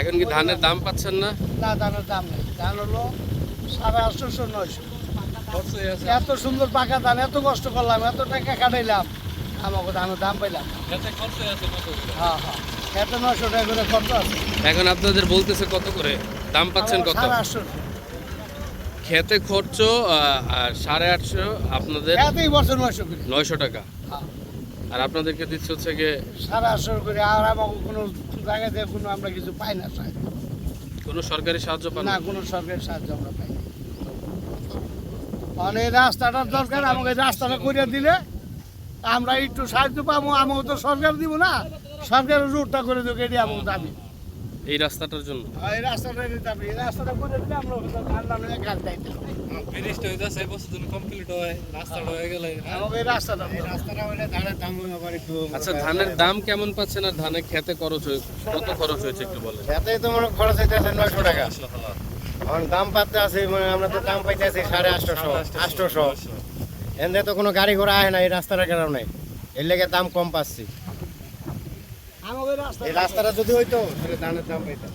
এখন কি ধানের দাম পাচ্ছেন না? না ধানের দাম নেই। ধান হলো সাড়ে আটশোশো নয়শো। এত সুন্দর পাকা ধান এত কষ্ট করলাম এত টাকা কাটাইলাম আমাকে ধানের দাম পাইলাম হ্যাঁ হ্যাঁ। এত নয়শো টাকা করে খরচ আছে। এখন আপনাদের বলতেছে কত করে? দাম পাচ্ছেন কত? সাড়ে আটশো। খেতে খরচ সাড়ে আটশো আপনাদের নয়শো টাকা। হ্যাঁ। আর আপনাদেরকে দিচ্ছে হচ্ছে গিয়ে আটশো করে আর আমাকে কোনো জায়গা থেকে কোনো আমরা কিছু পাই না সাহায্য কোনো সরকারি সাহায্য পান না কোনো সরকারি সাহায্য আমরা পাই না। মানে রাস্তাটার দরকার আমাকে রাস্তাটা করে দিলে আমরা একটু সাহায্য পাবো আমাকে তো সরকার দিব না। সরকারের রুটটা করে দেবো এটি আমাকে দাবি। এই রাস্তাটার জন্য? এই রাস্তাটা দাবি এই রাস্তাটা করে দিলে আমরা নিয়ে গাছ দায়িত্ব। ব্রিজটা হয়ে যাচ্ছে বছর দিন কমপ্লিট হয় রাস্তাটা হয়ে গেলে। এই রাস্তাটা রাস্তাটা হলে ধানের দাম আবার একটু আচ্ছা ধানের দাম কেমন পাচ্ছেন আর ধানের খেতে খরচ কত খরচ হয়েছে একটু বলেন। এতেই তো মনে খরচ হইতেছে নয়শো টাকা। এখন দাম পাতে আছে মানে আমরা তো দাম পাইতেছি সাড়ে আটশোশো আটশোশো এনে তো কোনো গাড়ি ঘোড়া আয় না এই রাস্তাটার কারণে। এর লেগে দাম কম পাচ্ছি। আমাকে এই রাস্তা এই রাস্তাটা যদি হইতো তাহলে ধানের দাম পাইতাম।